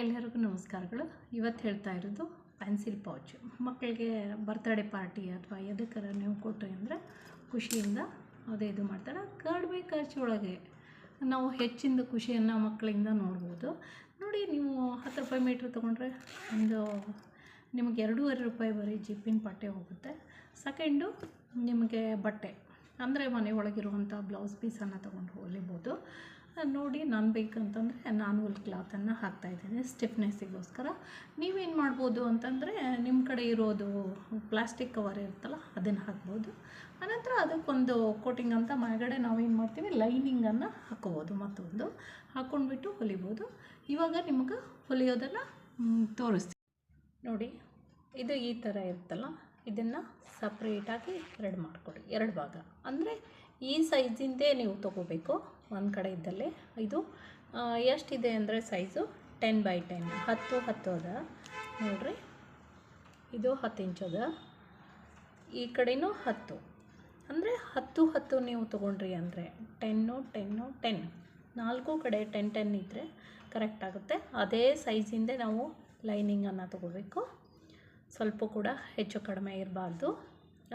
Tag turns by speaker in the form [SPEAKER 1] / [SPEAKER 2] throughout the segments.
[SPEAKER 1] ಎಲ್ಲರಿಗೂ ನಮಸ್ಕಾರಗಳು. ಇವತ್ತು ಹೇಳ್ತಾ ಇರೋದು ಪೆನ್ಸಿಲ್ ಪೌಚ್. ಮಕ್ಕಳಿಗೆ ಬರ್ತ್ಡೇ ಪಾರ್ಟಿ ಅಥವಾ ಎದಕ್ಕಾರ ನೀವು ಕೊಟ್ಟು ಅಂದರೆ ಖುಷಿಯಿಂದ ಅದೇ ಇದು ಮಾಡ್ತಾರೆ. ಕಡಿಮೆ ಖರ್ಚೊಳಗೆ ನಾವು ಹೆಚ್ಚಿಂದ ಖುಷಿಯನ್ನು ಮಕ್ಕಳಿಂದ ನೋಡ್ಬೋದು. ನೋಡಿ, ನೀವು ಹತ್ತು ರೂಪಾಯಿ ಮೀಟ್ರ್ ತೊಗೊಂಡ್ರೆ ಒಂದು ನಿಮಗೆ ಎರಡೂವರೆ ರೂಪಾಯಿ ಬರೀ ಜಿಪ್ಪಿನ ಪಟ್ಟೆ ಹೋಗುತ್ತೆ. ಸೆಕೆಂಡು ನಿಮಗೆ ಬಟ್ಟೆ. ಅಂದರೆ ಮನೆ ಒಳಗಿರುವಂಥ ಬ್ಲೌಸ್ ಪೀಸನ್ನು ತೊಗೊಂಡು ಹೊಲಿಬೋದು ನೋಡಿ ನಾನು ಬೇಕಂತಂದರೆ ನಾನು ಉಲ್ ಕ್ಲಾತನ್ನು ಹಾಕ್ತಾಯಿದ್ದೀನಿ ಸ್ಟಿಫ್ನೆಸ್ಸಿಗೋಸ್ಕರ ನೀವೇನು ಮಾಡ್ಬೋದು ಅಂತಂದರೆ ನಿಮ್ಮ ಕಡೆ ಇರೋದು ಪ್ಲಾಸ್ಟಿಕ್ ಕವರ್ ಇರುತ್ತಲ್ಲ, ಅದನ್ನು ಹಾಕ್ಬೋದು. ಆನಂತರ ಅದಕ್ಕೊಂದು ಕೋಟಿಂಗ್ ಅಂತ ಮನೆಗಡೆ ನಾವೇನು ಮಾಡ್ತೀವಿ ಲೈನಿಂಗನ್ನು ಹಾಕ್ಕೋಬೋದು ಮತ್ತೊಂದು. ಹಾಕ್ಕೊಂಡ್ಬಿಟ್ಟು ಹೊಲಿಬೋದು. ಇವಾಗ ನಿಮ್ಗೆ ಹೊಲಿಯೋದನ್ನು ತೋರಿಸ್ತೀನಿ. ನೋಡಿ, ಇದು ಈ ಥರ ಇರುತ್ತಲ್ಲ, ಇದನ್ನು ಸಪ್ರೇಟಾಗಿ ಎರಡು ಮಾಡಿಕೊಡಿ, ಎರಡು ಭಾಗ. ಅಂದರೆ ಈ ಸೈಜಿಂದೇ ನೀವು ತೊಗೋಬೇಕು. ಒಂದು ಕಡೆ ಇದ್ದಲ್ಲಿ. ಇದು ಎಷ್ಟಿದೆ ಅಂದರೆ ಸೈಜು ಟೆನ್ ಬೈ ಟೆನ್ ಹತ್ತು ಹತ್ತು ಅದ. ನೋಡಿರಿ. ಇದು ಹತ್ತು ಇಂಚ್ ಅದ. ಈ ಕಡೆಯೂ ಹತ್ತು. ಅಂದರೆ ಹತ್ತು ಹತ್ತು ನೀವು ತೊಗೊಂಡ್ರಿ ಅಂದರೆ ಟೆನ್ನು ಟೆನ್ನು ಟೆನ್ ನಾಲ್ಕು ಕಡೆ ಟೆನ್ ಟೆನ್ ಇದ್ದರೆ ಕರೆಕ್ಟ್ ಆಗುತ್ತೆ. ಅದೇ ಸೈಜಿಂದೆ ನಾವು ಲೈನಿಂಗನ್ನು ತೊಗೋಬೇಕು. ಸ್ವಲ್ಪ ಕೂಡ ಹೆಚ್ಚು ಕಡಿಮೆ ಇರಬಾರ್ದು.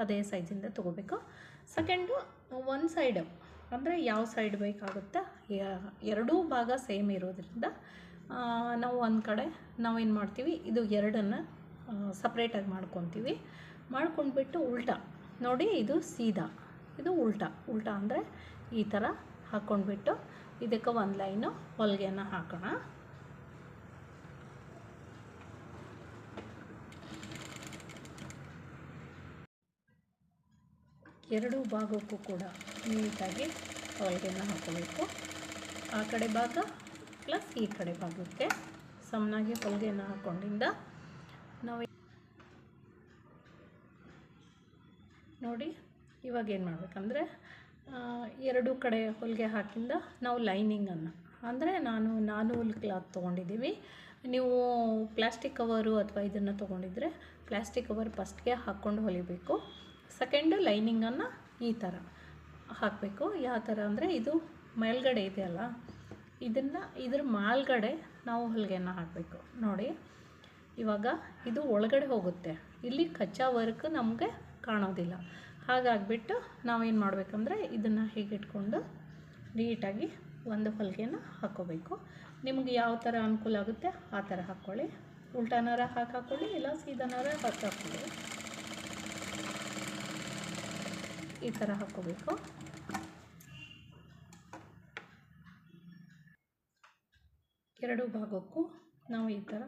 [SPEAKER 1] ಅದೇ ಸೈಜಿಂದ ತೊಗೋಬೇಕು. ಸೆಕೆಂಡು ಒಂದು ಸೈಡು ಅಂದರೆ ಯಾವ ಸೈಡ್ ಬೇಕಾಗುತ್ತೆ? ಎರಡೂ ಭಾಗ ಸೇಮ್ ಇರೋದ್ರಿಂದ ನಾವು ಒಂದು ಕಡೆ ನಾವೇನು ಮಾಡ್ತೀವಿ, ಇದು ಎರಡನ್ನು ಸಪ್ರೇಟಾಗಿ ಮಾಡ್ಕೊತೀವಿ. ಮಾಡ್ಕೊಂಡ್ಬಿಟ್ಟು ಉಲ್ಟಾ. ನೋಡಿ, ಇದು ಸೀದಾ. ಇದು ಉಲ್ಟಾ. ಉಲ್ಟಾ ಅಂದರೆ ಈ ಥರ ಹಾಕ್ಕೊಂಡ್ಬಿಟ್ಟು ಇದಕ್ಕೆ ಒಂದು ಲೈನು ಹೊಲಿಗೆಯನ್ನು ಹಾಕೋಣ. ಎರಡೂ ಭಾಗಕ್ಕೂ ಕೂಡ ನೀಟಾಗಿ ಹೊಲಿಗೆನ ಹಾಕೋಬೇಕು. ಆ ಕಡೆ ಭಾಗ ಪ್ಲಸ್ ಈ ಕಡೆ ಭಾಗಕ್ಕೆ ಸಮನಾಗಿ ಹೊಲಿಗೆನ ಹಾಕೊಂಡಿಂದ ನಾವು ನೋಡಿ ಇವಾಗ ಏನು ಮಾಡಬೇಕಂದ್ರೆ ಎರಡೂ ಕಡೆ ಹೊಲಿಗೆ ಹಾಕಿಂದ ನಾವು ಲೈನಿಂಗನ್ನು ಅಂದರೆ ನಾನು ನಾನು ಹುಲ್ ಕ್ಲಾತ್ ತೊಗೊಂಡಿದ್ದೀವಿ ನೀವು ಪ್ಲಾಸ್ಟಿಕ್ ಕವರು ಅಥವಾ ಇದನ್ನು ತೊಗೊಂಡಿದ್ರೆ ಪ್ಲಾಸ್ಟಿಕ್ ಕವರ್ ಫಸ್ಟ್ಗೆ ಹಾಕ್ಕೊಂಡು ಹೊಲಿಬೇಕು. ಸೆಕೆಂಡು ಲೈನಿಂಗನ್ನು ಈ ಥರ ಹಾಕಬೇಕು. ಯಾವ ಥರ ಅಂದರೆ ಇದು ಮೇಲ್ಗಡೆ ಇದೆಯಲ್ಲ ಇದನ್ನು ಇದ್ರ ಮೇಲ್ಗಡೆ ನಾವು ಹೊಲಿಗೆನ ಹಾಕಬೇಕು. ನೋಡಿ, ಇವಾಗ ಇದು ಒಳಗಡೆ ಹೋಗುತ್ತೆ. ಇಲ್ಲಿ ಕಚ್ಚಾ ವರ್ಕ್ ನಮಗೆ ಕಾಣೋದಿಲ್ಲ. ಹಾಗಾಗಿಬಿಟ್ಟು ನಾವೇನು ಮಾಡಬೇಕಂದ್ರೆ ಇದನ್ನು ಹೀಗೆ ಇಟ್ಕೊಂಡು ನೀಟಾಗಿ ಒಂದು ಹೊಲಿಗೆನ ಹಾಕ್ಕೋಬೇಕು ನಿಮ್ಗೆ ಯಾವ ಥರ ಅನುಕೂಲ ಆಗುತ್ತೆ ಆ ಥರ ಹಾಕ್ಕೊಳ್ಳಿ. ಉಲ್ಟಾನಾರ ಹಾಕಿ ಹಾಕ್ಕೊಳ್ಳಿ, ಇಲ್ಲ ಸೀದಾನಾರ ಹಾಕಿ ಹಾಕ್ಕೊಳ್ಳಿ. ಈ ಥರ ಹಾಕ್ಕೋಬೇಕು ಎರಡು ಭಾಗಕ್ಕೂ ನಾವು ಈ ಥರ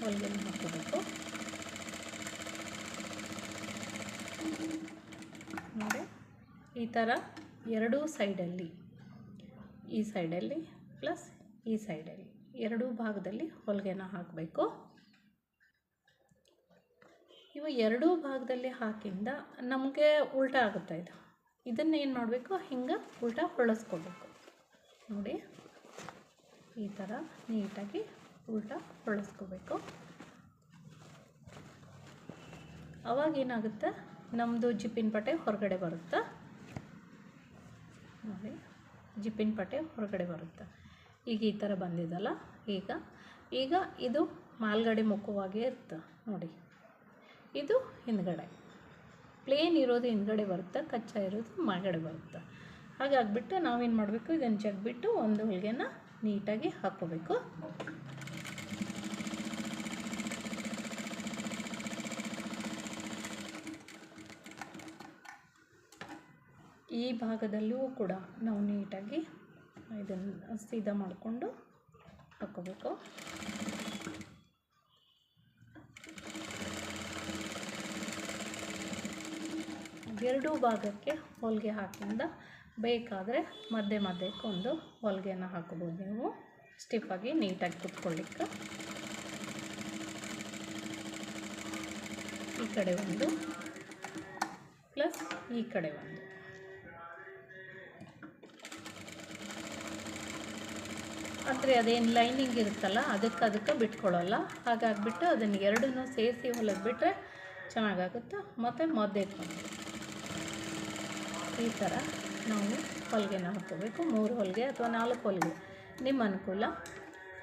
[SPEAKER 1] ಹೊಲಿಗೆನ ಹಾಕ್ಕೋಬೇಕು ನೋಡಿ, ಈ ಥರ ಎರಡೂ ಸೈಡಲ್ಲಿ, ಈ ಸೈಡಲ್ಲಿ ಪ್ಲಸ್ ಈ ಸೈಡಲ್ಲಿ ಎರಡೂ ಭಾಗದಲ್ಲಿ ಹೊಲಿಗೆನ ಹಾಕಬೇಕು. ಇವು ಎರಡೂ ಭಾಗದಲ್ಲಿ ಹಾಕಿಂದ ನಮಗೆ ಉಲ್ಟಾ ಆಗುತ್ತೆ ಇದು? ಇದನ್ನೇನು ಮಾಡಬೇಕು? ಹಿಂಗೆ ಉಲ್ಟಾ ಹೊಳಸ್ಕೋಬೇಕು. ನೋಡಿ, ಈ ಥರ ನೀಟಾಗಿ ಉಲ್ಟಾ ಹೊಳಸ್ಕೋಬೇಕು. ಅವಾಗ ಏನಾಗುತ್ತೆ? ನಮ್ಮದು ಜಿಪ್ಪಿನ ಪಟೆ ಹೊರಗಡೆ ಬರುತ್ತೆ. ನೋಡಿ, ಜಿಪ್ಪಿನ ಪಟೆ ಹೊರಗಡೆ ಬರುತ್ತೆ. ಈಗ ಈ ಥರ ಬಂದಿದಲ್ಲ? ಈಗ ಈಗ ಇದು ಮಾಲ್ಗಡೆ ಮುಖವಾಗೇ ಇರುತ್ತೆ. ನೋಡಿ. ಇದು ಹಿಂದ್ಗಡೆ. ಪ್ಲೇನ್ ಇರೋದು ಹಿಂದ್ಗಡೆ ಬರುತ್ತೆ, ಕಚ್ಚಾ ಇರೋದು ಮಾಗಡೆ ಬರುತ್ತೆ. ಹಾಗಾಗ್ಬಿಟ್ಟು ನಾವೇನು ಮಾಡಬೇಕು? ಇದನ್ನು ಜಗ್ಬಿಟ್ಟು ಒಂದು ಹೊಲಿಗೆನ ನೀಟಾಗಿ ಹಾಕ್ಕೋಬೇಕು. ಈ ಭಾಗದಲ್ಲೂ ಕೂಡ ನಾವು ನೀಟಾಗಿ ಇದನ್ನು ಸೀದಾ ಮಾಡಿಕೊಂಡು ಹಾಕ್ಕೋಬೇಕು. ಎರಡೂ ಭಾಗಕ್ಕೆ ಹೊಲಿಗೆ ಹಾಕಿಂದ ಬೇಕಾದರೆ ಮಧ್ಯೆ ಮಧ್ಯಕ್ಕೊಂದು ಹೊಲಿಗೆನ ಹಾಕ್ಬೋದು ನೀವು. ಸ್ಟಿಫಾಗಿ ನೀಟಾಗಿ ಕುತ್ಕೊಳ್ಳಿಕ್ಕೆ. ಈ ಕಡೆ ಒಂದು ಪ್ಲಸ್ ಈ ಕಡೆ ಒಂದು. ಅಂದರೆ ಅದೇನು ಲೈನಿಂಗ್ ಇರುತ್ತಲ್ಲ, ಅದಕ್ಕೆ ಅದಕ್ಕೆ ಬಿಟ್ಕೊಳ್ಳಲ್ಲ. ಹಾಗಾಗಿಬಿಟ್ಟು ಅದನ್ನು ಎರಡನ್ನೂ ಸೇರಿಸಿ ಹೊಲಿದ್ಬಿಟ್ರೆ ಚೆನ್ನಾಗಾಗುತ್ತೆ? ಮತ್ತು ಮದ್ದೆ ಒಂದು ಈ ಥರ ನಾವು ಹೊಲಿಗೆನ ಹಾಕ್ಕೋಬೇಕು. ಮೂರು ಹೊಲಿಗೆ ಅಥವಾ ನಾಲ್ಕು ಹೊಲಿಗೆ, ನಿಮ್ಮ ಅನುಕೂಲ.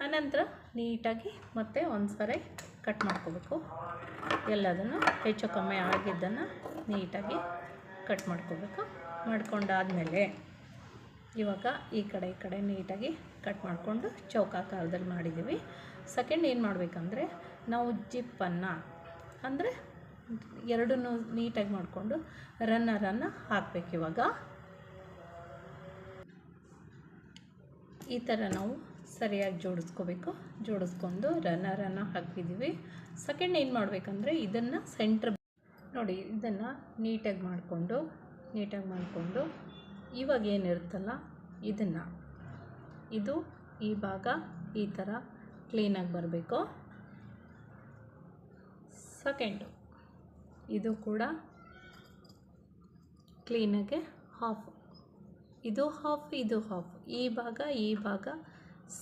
[SPEAKER 1] ಆನಂತರ ನೀಟಾಗಿ ಮತ್ತೆ ಒಂದು ಸಾರಿ ಕಟ್ ಮಾಡ್ಕೋಬೇಕು. ಎಲ್ಲದನ್ನು ಹೆಚ್ಚು ಕಮ್ಮಿ ಆಗಿದ್ದನ್ನು ನೀಟಾಗಿ ಕಟ್ ಮಾಡ್ಕೋಬೇಕು. ಮಾಡ್ಕೊಂಡಾದಮೇಲೆ ಇವಾಗ ಈ ಕಡೆ ಈ ಕಡೆ ನೀಟಾಗಿ ಕಟ್ ಮಾಡಿಕೊಂಡು ಚೌಕಾಕಾರದಲ್ಲಿ ಮಾಡಿದ್ದೀವಿ. ಸೆಕೆಂಡ್ ಏನು ಮಾಡಬೇಕಂದ್ರೆ ನಾವು ಜಿಪ್ಪನ್ನು, ಅಂದರೆ ಎರಡನ್ನೂ ನೀಟಾಗಿ ಮಾಡಿಕೊಂಡು ರನ್ನರನ್ನು ಹಾಕಬೇಕು ಇವಾಗ. ಈ ಥರ ನಾವು ಸರಿಯಾಗಿ ಜೋಡಿಸ್ಕೋಬೇಕು. ಜೋಡಿಸ್ಕೊಂಡು ರನ್ನರನ್ನು ಹಾಕಿದ್ದೀವಿ ಸೆಕೆಂಡ್ ಏನು ಮಾಡಬೇಕಂದ್ರೆ ಇದನ್ನು ಸೆಂಟ್ರ್ ನೋಡಿ, ಇದನ್ನು ನೀಟಾಗಿ ಮಾಡಿಕೊಂಡು ನೀಟಾಗಿ ಮಾಡಿಕೊಂಡು ಇವಾಗ ಏನಿರುತ್ತಲ್ಲ ಇದನ್ನು. ಇದು ಈ ಭಾಗ ಈ ಥರ ಕ್ಲೀನಾಗಿ ಬರಬೇಕು. ಸೆಕೆಂಡು. ಇದು ಕೂಡ ಕ್ಲೀನಾಗೆ ಹಾಫ್ ಇದು ಹಾಫ್ ಇದು ಹಾಫ್ ಈ ಭಾಗ ಈ ಭಾಗ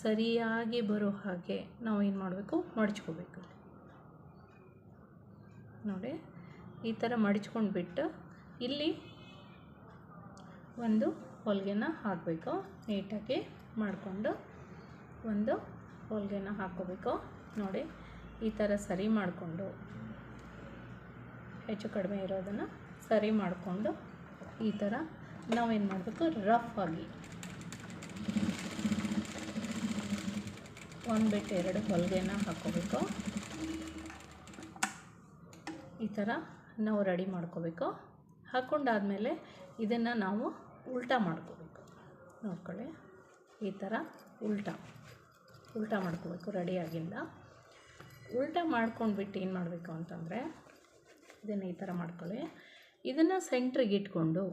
[SPEAKER 1] ಸರಿಯಾಗಿ ಬರೋ ಹಾಗೆ ನಾವು ಏನು ಮಾಡಬೇಕು? ಮಡ್ಚ್ಕೋಬೇಕು. ನೋಡಿ, ಈ ಥರ ಮಡ್ಚ್ಕೊಂಡು ಬಿಟ್ಟು ಇಲ್ಲಿ ಒಂದು ಹೊಲಿಗೆನ ಹಾಕಬೇಕು. ನೀಟಾಗಿ ಮಾಡಿಕೊಂಡು ಒಂದು ಹೊಲಿಗೆನ ಹಾಕ್ಕೋಬೇಕು. ನೋಡಿ, ಈ ಥರ ಸರಿ ಮಾಡಿಕೊಂಡು. ಹೆಚ್ಚು ಕಡಿಮೆ ಇರೋದನ್ನು ಸರಿ ಮಾಡಿಕೊಂಡು ಈ ಥರ ನಾವೇನು ಮಾಡಬೇಕು? ರಫ್ ಆಗಿ. ಒಂದು ಬಿಟ್ಟು ಎರಡು ಹೊಲಿಗೆನ ಹಾಕ್ಕೋಬೇಕು ಈ ಥರ ನಾವು ರೆಡಿ ಮಾಡ್ಕೋಬೇಕು. ಹಾಕ್ಕೊಂಡಾದಮೇಲೆ ಇದನ್ನು ನಾವು ಉಲ್ಟಾ ಮಾಡ್ಕೋಬೇಕು. ನೋಡ್ಕೊಳ್ಳಿ. ಈ ಥರ ಉಲ್ಟಾ. ಉಲ್ಟಾ ಮಾಡ್ಕೋಬೇಕು ರೆಡಿಯಾಗಿಂದ. ಉಲ್ಟಾ ಮಾಡ್ಕೊಂಡ್ಬಿಟ್ಟು ಏನು ಮಾಡಬೇಕು ಅಂತಂದರೆ ಇದನ್ನು ಈ ಥರ ಮಾಡ್ಕೊಳ್ಳಿ. ಇದನ್ನು ಸೆಂಟ್ರಿಗೆ ಇಟ್ಕೊಂಡು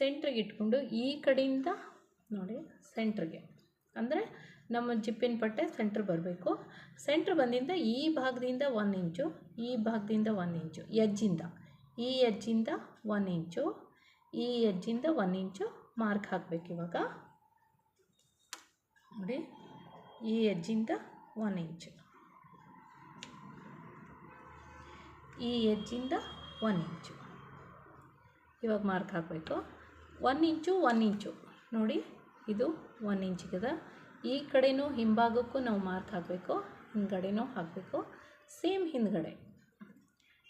[SPEAKER 1] ಸೆಂಟ್ರಿಗೆ ಇಟ್ಕೊಂಡು ಈ ಕಡೆಯಿಂದ ನೋಡಿ ಸೆಂಟ್ರಿಗೆ ಅಂದರೆ ನಮ್ಮ ಜಿಪ್ಪಿನ ಪಟ್ಟೆ ಸೆಂಟ್ರ್ ಬರಬೇಕು. ಸೆಂಟ್ರ್ ಬಂದಿಂದ ಈ ಭಾಗದಿಂದ ಒನ್ ಇಂಚು, ಈ ಭಾಗದಿಂದ ಒನ್ ಇಂಚು, ಎಜ್ಜಿಂದ. ಈ ಎಜ್ಜಿಂದ ಒನ್ ಇಂಚು, ಈ ಎಜ್ಜಿಂದ ಒನ್ ಇಂಚು ಮಾರ್ಕ್ ಹಾಕಬೇಕು ಇವಾಗ. ನೋಡಿ, ಈ ಎಜ್ಜಿಂದ ಒನ್ ಇಂಚು. ಈ ಎಜ್ಜಿಂದ ಒನ್ ಇಂಚು. ಇವಾಗ ಮಾರ್ಕ್ ಹಾಕಬೇಕು. One inch one inch. ನೋಡಿ, ಇದು ಒನ್ ಇಂಚಿಗದ ಈ ಕಡೆಯೂ ಹಿಂಭಾಗಕ್ಕೂ ನಾವು ಮಾರ್ಕ್ ಹಾಕಬೇಕು. ಹಿಂದ್ಗಡೆನೂ ಹಾಕಬೇಕು. ಸೇಮ್ ಹಿಂದ್ಗಡೆ.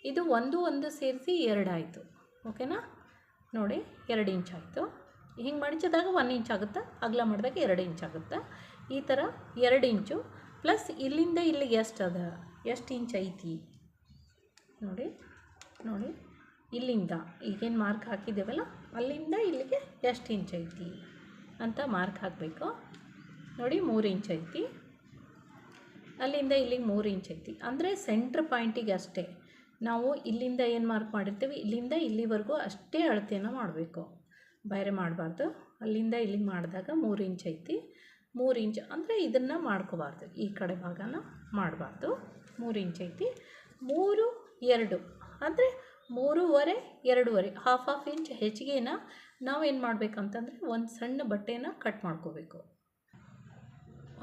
[SPEAKER 1] ಇದು ಒಂದು ಒಂದು ಸೇರಿಸಿ ಎರಡಾಯಿತು ಓಕೆನಾ? ನೋಡಿ, ಎರಡು ಇಂಚ್ ಆಯಿತು. ಹಿಂಗೆ ಮಡಚಿದಾಗ ಒನ್ ಇಂಚ್ ಆಗುತ್ತೆ. ಅಗಲ ಮಾಡಿದಾಗ ಎರಡು ಇಂಚ್ ಆಗುತ್ತೆ. ಈ ಥರ ಎರಡು ಇಂಚು. ಪ್ಲಸ್ ಇಲ್ಲಿಂದ ಇಲ್ಲಿಗೆ ಎಷ್ಟು ಅದ? ಎಷ್ಟು ಇಂಚ್ ಐತಿ? ನೋಡಿ ನೋಡಿ. ಇಲ್ಲಿಂದ ಈಗೇನು ಮಾರ್ಕ್ ಹಾಕಿದ್ದೇವಲ್ಲ, ಅಲ್ಲಿಂದ ಇಲ್ಲಿಗೆ ಎಷ್ಟು ಇಂಚ್ ಐತಿ ಅಂತ ಮಾರ್ಕ್ ಹಾಕಬೇಕು. ನೋಡಿ, ಮೂರು ಇಂಚ್ ಐತಿ. ಅಲ್ಲಿಂದ ಇಲ್ಲಿಗೆ ಮೂರು ಇಂಚ್ ಐತಿ. ಅಂದರೆ ಸೆಂಟ್ರ್ ಪಾಯಿಂಟಿಗೆ ಅಷ್ಟೇ. ನಾವು ಇಲ್ಲಿಂದ ಏನು ಮಾರ್ಕ್ ಮಾಡಿರ್ತೀವಿ? ಇಲ್ಲಿಂದ ಇಲ್ಲಿವರೆಗೂ ಅಷ್ಟೇ ಅಳತೆಯನ್ನು ಮಾಡಬೇಕು. ಬೇರೆ ಮಾಡಬಾರ್ದು. ಅಲ್ಲಿಂದ ಇಲ್ಲಿಗೆ ಮಾಡಿದಾಗ ಮೂರು ಇಂಚ್ ಐತಿ. ಮೂರು ಇಂಚ್ ಅಂದರೆ ಇದನ್ನು ಮಾಡ್ಕೋಬಾರ್ದು. ಈ ಕಡೆ ಭಾಗನ ಮಾಡಬಾರ್ದು. ಮೂರು ಇಂಚ್ ಐತಿ. ಮೂರು ಎರಡು. ಅಂದರೆ ಮೂರುವರೆ, ಎರಡೂವರೆ ಹಾಫ್ ಹಾಫ್ ಇಂಚ್ ಹೆಚ್ಚಿಗೆನ ನಾವೇನು ಮಾಡಬೇಕಂತಂದರೆ ಒಂದು ಸಣ್ಣ ಬಟ್ಟೆನ ಕಟ್ ಮಾಡ್ಕೋಬೇಕು.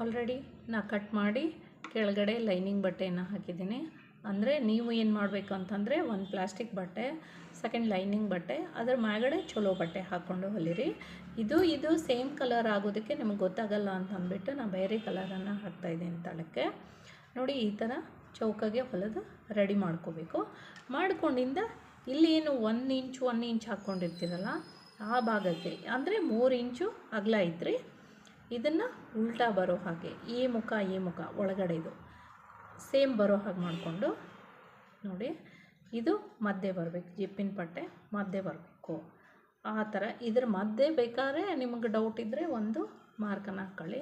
[SPEAKER 1] ಆಲ್ರೆಡಿ ನಾ ಕಟ್ ಮಾಡಿ ಕೆಳಗಡೆ ಲೈನಿಂಗ್ ಬಟ್ಟೆಯನ್ನು ಹಾಕಿದ್ದೀನಿ. ಅಂದರೆ ನೀವು ಏನು ಮಾಡಬೇಕು ಅಂತಂದರೆ ಒಂದು ಪ್ಲಾಸ್ಟಿಕ್ ಬಟ್ಟೆ ಸೆಕೆಂಡ್ ಲೈನಿಂಗ್ ಬಟ್ಟೆ, ಅದ್ರ ಮ್ಯಾಗಡೆ ಚಲೋ ಬಟ್ಟೆ ಹಾಕ್ಕೊಂಡು ಹೊಲಿರಿ. ಇದು ಇದು ಸೇಮ್ ಕಲರ್ ಆಗೋದಕ್ಕೆ ನಿಮಗೆ ಗೊತ್ತಾಗಲ್ಲ ಅಂತ ಅಂದ್ಬಿಟ್ಟು ನಾನು ಬೇರೆ ಕಲರನ್ನು ಹಾಕ್ತಾಯಿದ್ದೀನಿ ತಳಕ್ಕೆ. ನೋಡಿ ಈ ಥರ ಚೌಕಾಗೆ ಹೊಲದು ರೆಡಿ ಮಾಡ್ಕೋಬೇಕು. ಮಾಡ್ಕೊಂಡಿಂದ ಇಲ್ಲಿ ಏನು ಒಂದು ಇಂಚು ಒನ್ ಇಂಚ್ ಹಾಕ್ಕೊಂಡಿರ್ತೀರಲ್ಲ, ಆ ಭಾಗಕ್ಕೆ, ಅಂದರೆ ಮೂರು ಇಂಚು ಅಗಲ ಐತ್ರಿ ಇದನ್ನು ಉಲ್ಟಾ ಬರೋ ಹಾಗೆ, ಈ ಮುಖ ಈ ಮುಖ ಒಳಗಡೆದು ಸೇಮ್ ಬರೋ ಹಾಗೆ ಮಾಡಿಕೊಂಡು, ನೋಡಿ, ಇದು ಮಧ್ಯೆ ಬರಬೇಕು, ಜಿಪ್ಪಿನ ಪಟ್ಟೆ ಮಧ್ಯೆ ಬರಬೇಕು. ಆ ಥರ, ಇದ್ರ ಮಧ್ಯೆ ಬೇಕಾದ್ರೆ ನಿಮಗೆ ಡೌಟ್ ಇದ್ದರೆ ಒಂದು ಮಾರ್ಕನ್ನು ಹಾಕ್ಕೊಳ್ಳಿ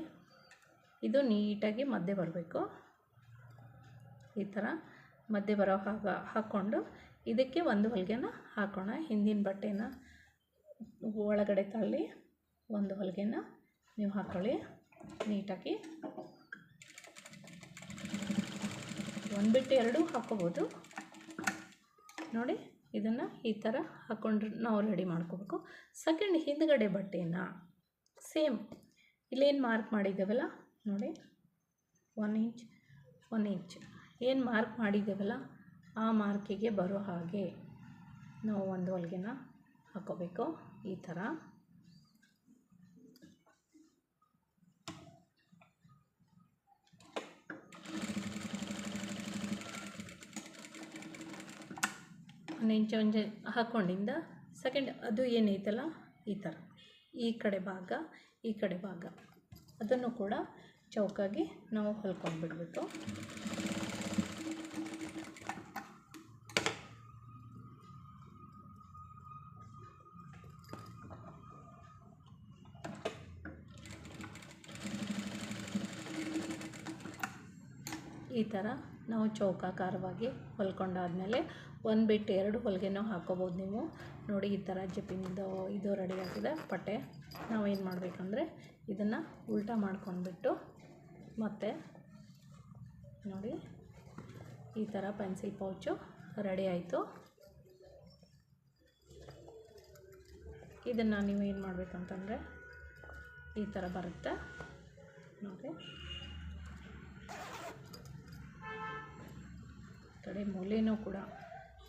[SPEAKER 1] ಇದು ನೀಟಾಗಿ ಮಧ್ಯೆ ಬರಬೇಕು. ಈ ಥರ ಮಧ್ಯೆ ಬರೋ ಹಾಗೆ ಹಾಕ್ಕೊಂಡು ಇದಕ್ಕೆ ಒಂದು ಹೊಲಿಗೆನ ಹಾಕೋಣ. ಹಿಂದಿನ ಬಟ್ಟೆನ ಒಳಗಡೆ ತಳ್ಳಿ ಒಂದು ಹೊಲಿಗೆನ ನೀವು ಹಾಕ್ಕೊಳ್ಳಿ ನೀಟಾಗಿ. ಒಂದು ಬಿಟ್ಟು ಎರಡು ಹಾಕ್ಕೋಬೋದು ನೋಡಿ, ಇದನ್ನು ಈ ಥರ ಹಾಕ್ಕೊಂಡ್ರೆ ನಾವು ರೆಡಿ ಮಾಡ್ಕೋಬೇಕು. ಸೆಕೆಂಡ್ ಹಿಂದ್ಗಡೆ ಬಟ್ಟೆನ ಸೇಮ್ ಇಲ್ಲೇನು ಮಾರ್ಕ್ ಮಾಡಿದ್ದೇವಲ್ಲ, ನೋಡಿ, ಒನ್ ಇಂಚ್ ಒನ್ ಇಂಚ್. ಏನು ಮಾರ್ಕ್ ಮಾಡಿದ್ದೇವಲ್ಲ, ಆ ಮಾರ್ಕಿಗೆ ಬರೋ ಹಾಗೆ ನಾವು ಒಂದು ಹೊಲಿಗೆನ ಹಾಕೋಬೇಕು, ಈ ಥರ ಒಂದು ಇಂಚು ಒಂಜೆ ಹಾಕ್ಕೊಂಡಿಂದ ಸೆಕೆಂಡ್ ಅದು ಏನೈತಲ್ಲ, ಈ ಥರ ಈ ಕಡೆ ಭಾಗ, ಈ ಕಡೆ ಭಾಗ. ಅದನ್ನು ಕೂಡ ಚೌಕಾಗಿ ನಾವು ಹೊಲ್ಕೊಂಡ್ಬಿಡ್ಬೇಕು ಈ ಥರ ನಾವು ಚೌಕಾಕಾರವಾಗಿ ಹೊಲ್ಕೊಂಡಾದ್ಮೇಲೆ ಒಂದು ಬಿಟ್ಟು ಎರಡು ಹೊಲಿಗೆನೂ ಹಾಕೋಬೋದು ನೀವು. ನೋಡಿ, ಈ ಥರ ಜಿಪ್ಪಿಂದು ಇದು ರೆಡಿ ಆಗಿದೆ. ಪಟ್ಟೆ. ನಾವೇನು ಮಾಡಬೇಕಂದ್ರೆ ಇದನ್ನು ಉಲ್ಟಾ ಮಾಡ್ಕೊಂಡ್ಬಿಟ್ಟು ಮತ್ತು ನೋಡಿ, ಈ ಥರ ಪೆನ್ಸಿಲ್ ಪೌಚು ರೆಡಿ ಆಯಿತು. ಇದನ್ನು ನೀವು ಏನು ಮಾಡಬೇಕಂತಂದರೆ ಈ ಥರ ಬರುತ್ತೆ. ನೋಡಿ. ಕಡೆ ಮೂಲೆಯೂ ಕೂಡ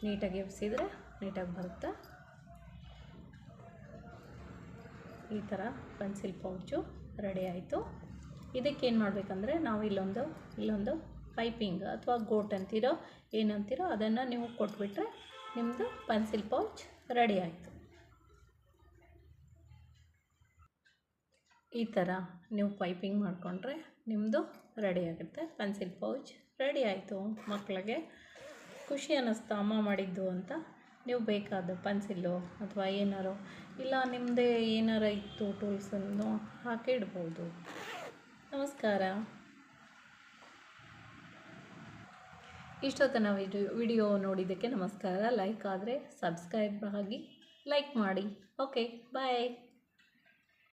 [SPEAKER 1] ನೀಟಾಗಿ ಎಬ್ಸಿದ್ರೆ ನೀಟಾಗಿ ಬರುತ್ತೆ? ಈ ಥರ ಪೆನ್ಸಿಲ್ ಪೌಚು ರೆಡಿ ಆಯಿತು. ಇದಕ್ಕೇನು ಮಾಡಬೇಕಂದ್ರೆ ನಾವು ಇಲ್ಲೊಂದು ಇಲ್ಲೊಂದು ಪೈಪಿಂಗ್ ಅಥವಾ ಗೋಟ್ ಅಂತೀರೋ ಏನಂತೀರೋ ಅದನ್ನು ನೀವು ಕೊಟ್ಬಿಟ್ರೆ ನಿಮ್ಮದು ಪೆನ್ಸಿಲ್ ಪೌಚ್ ರೆಡಿ ಆಯಿತು. ಈ ಥರ ನೀವು ಪೈಪಿಂಗ್ ಮಾಡಿಕೊಂಡ್ರೆ ನಿಮ್ಮದು ರೆಡಿ ಆಗುತ್ತೆ. ಪೆನ್ಸಿಲ್ ಪೌಚ್ ರೆಡಿ ಆಯಿತು ಮಕ್ಕಳಿಗೆ ಖುಷಿ ಅನ್ನಿಸ್ತಾ, ಅಮ್ಮ ಮಾಡಿದ್ದು ಅಂತ. ನೀವು ಬೇಕಾದ ಪೆನ್ಸಿಲ್ಲು ಅಥವಾ ಏನಾರು, ಇಲ್ಲ ನಿಮ್ಮದೇ ಏನಾರ ಇತ್ತು ಟೂಲ್ಸನ್ನು ಹಾಕಿಡ್ಬೋದು ನಮಸ್ಕಾರ. ಇಷ್ಟೊತ್ತನ ವಿಡಿಯೋ ವಿಡಿಯೋ ನೋಡಿದ್ದಕ್ಕೆ ನಮಸ್ಕಾರ. ಲೈಕ್ ಆದರೆ ಸಬ್ಸ್ಕ್ರೈಬ್ ಆಗಿ ಲೈಕ್ ಮಾಡಿ. Okay, bye.